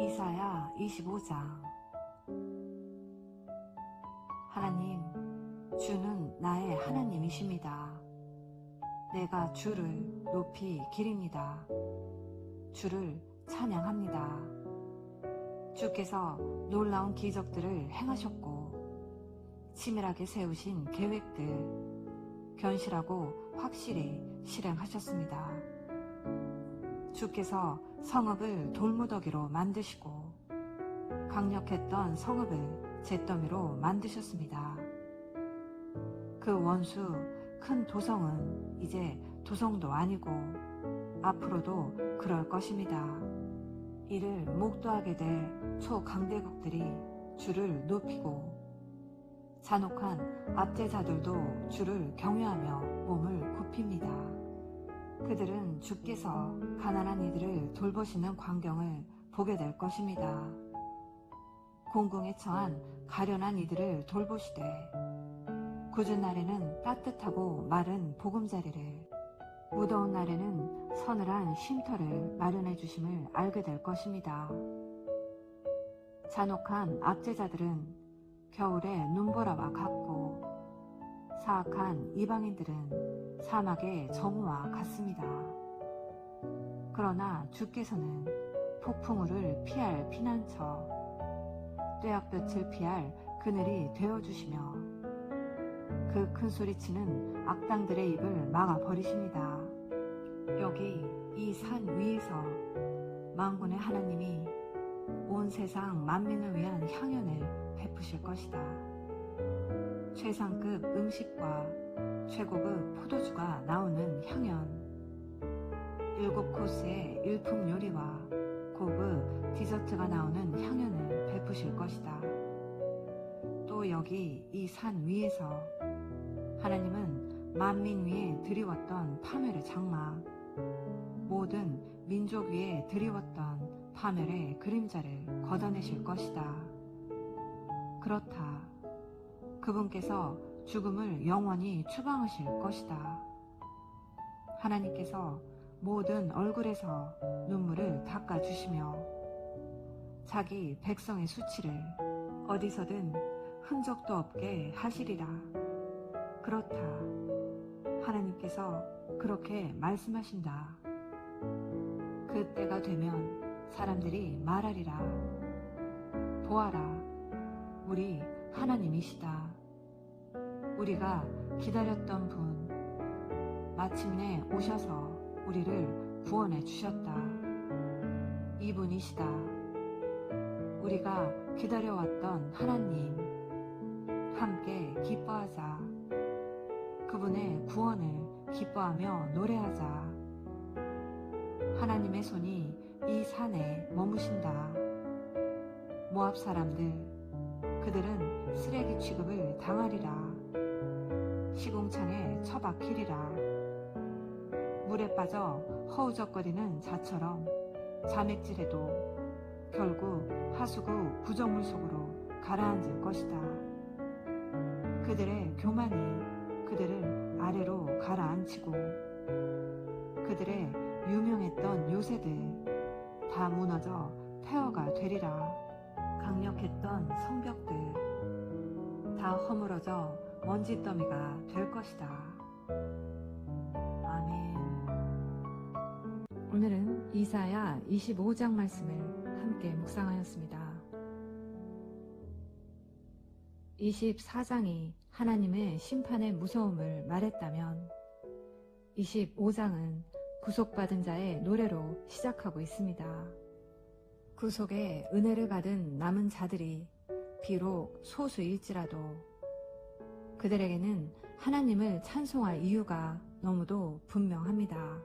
이사야 25장 하나님, 주는 나의 하나님이십니다. 내가 주를 높이 기립니다. 주를 찬양합니다. 주께서 놀라운 기적들을 행하셨고, 치밀하게 세우신 계획들, 견실하고 확실히 실행하셨습니다. 주께서 성읍을 돌무더기로 만드시고 강력했던 성읍을 잿더미로 만드셨습니다. 그 원수 큰 도성은 이제 도성도 아니고 앞으로도 그럴 것입니다. 이를 목도하게 될 초강대국들이 주를 높이고 잔혹한 압제자들도 주를 경외하며 몸을 굽힙니다. 그들은 주께서 가난한 이들을 돌보시는 광경을 보게 될 것입니다. 공궁에 처한 가련한 이들을 돌보시되 굳은 날에는 따뜻하고 마른 보금자리를 무더운 날에는 서늘한 쉼터를 마련해 주심을 알게 될 것입니다. 잔혹한 압제자들은 겨울에 눈보라와 같고 사악한 이방인들은 사막의 정오와 같습니다. 그러나 주께서는 폭풍우를 피할 피난처, 뙤약볕을 피할 그늘이 되어주시며 그 큰 소리치는 악당들의 입을 막아버리십니다. 여기 이 산 위에서 망군의 하나님이 온 세상 만민을 위한 향연을 베푸실 것이다. 최상급 음식과 최고급 포도주가 나오는 향연. 일곱 코스의 일품 요리와 고급 디저트가 나오는 향연을 베푸실 것이다. 또 여기 이 산 위에서 하나님은 만민 위에 드리웠던 파멸의 장막, 모든 민족 위에 드리웠던 파멸의 그림자를 걷어내실 것이다. 그렇다. 그분께서 죽음을 영원히 추방하실 것이다. 하나님께서 모든 얼굴에서 눈물을 닦아주시며 자기 백성의 수치를 어디서든 흔적도 없게 하시리라. 그렇다. 하나님께서 그렇게 말씀하신다. 그때가 되면 사람들이 말하리라. 보아라. 우리 하나님이시다. 우리가 기다렸던 분, 마침내 오셔서 우리를 구원해 주셨다. 이분이시다. 우리가 기다려왔던 하나님, 함께 기뻐하자. 그분의 구원을 기뻐하며 노래하자. 하나님의 손이 이 산에 머무신다. 모압 사람들, 그들은 쓰레기 취급을 당하리라. 시궁창에 처박히리라. 물에 빠져 허우적거리는 자처럼 자맥질해도 결국 하수구 구정물 속으로 가라앉을 것이다. 그들의 교만이 그들을 아래로 가라앉히고 그들의 유명했던 요새들 다 무너져 폐허가 되리라. 강력했던 성벽들 다 허물어져 먼지더미가 될 것이다. 아멘. 오늘은 이사야 25장 말씀을 함께 묵상하였습니다. 24장이 하나님의 심판의 무서움을 말했다면 25장은 구속받은 자의 노래로 시작하고 있습니다. 구속의 은혜를 받은 남은 자들이 비록 소수일지라도 그들에게는 하나님을 찬송할 이유가 너무도 분명합니다.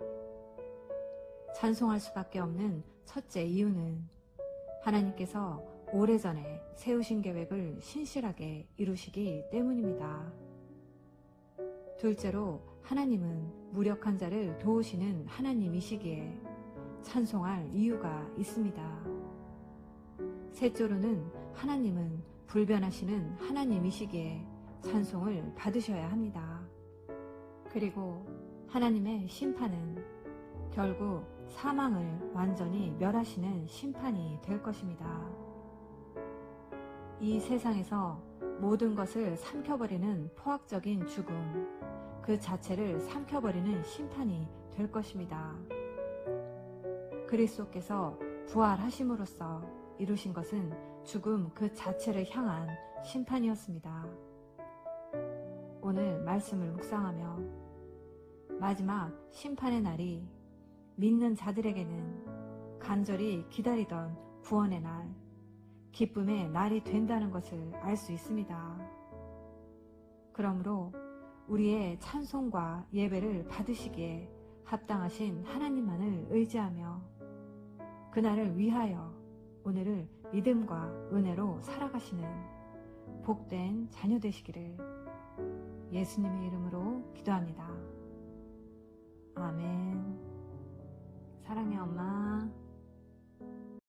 찬송할 수밖에 없는 첫째 이유는 하나님께서 오래전에 세우신 계획을 신실하게 이루시기 때문입니다. 둘째로 하나님은 무력한 자를 도우시는 하나님이시기에 찬송할 이유가 있습니다. 셋째로는 하나님은 불변하시는 하나님이시기에 찬송을 받으셔야 합니다. 그리고 하나님의 심판은 결국 사망을 완전히 멸하시는 심판이 될 것입니다. 이 세상에서 모든 것을 삼켜버리는 포악적인 죽음, 그 자체를 삼켜버리는 심판이 될 것입니다. 그리스도께서 부활하심으로써 이루신 것은 죽음 그 자체를 향한 심판이었습니다. 오늘 말씀을 묵상하며 마지막 심판의 날이 믿는 자들에게는 간절히 기다리던 구원의 날, 기쁨의 날이 된다는 것을 알 수 있습니다. 그러므로 우리의 찬송과 예배를 받으시기에 합당하신 하나님만을 의지하며 그날을 위하여 오늘을 믿음과 은혜로 살아가시는 복된 자녀 되시기를 예수님의 이름으로 기도합니다. 아멘. 사랑해 엄마.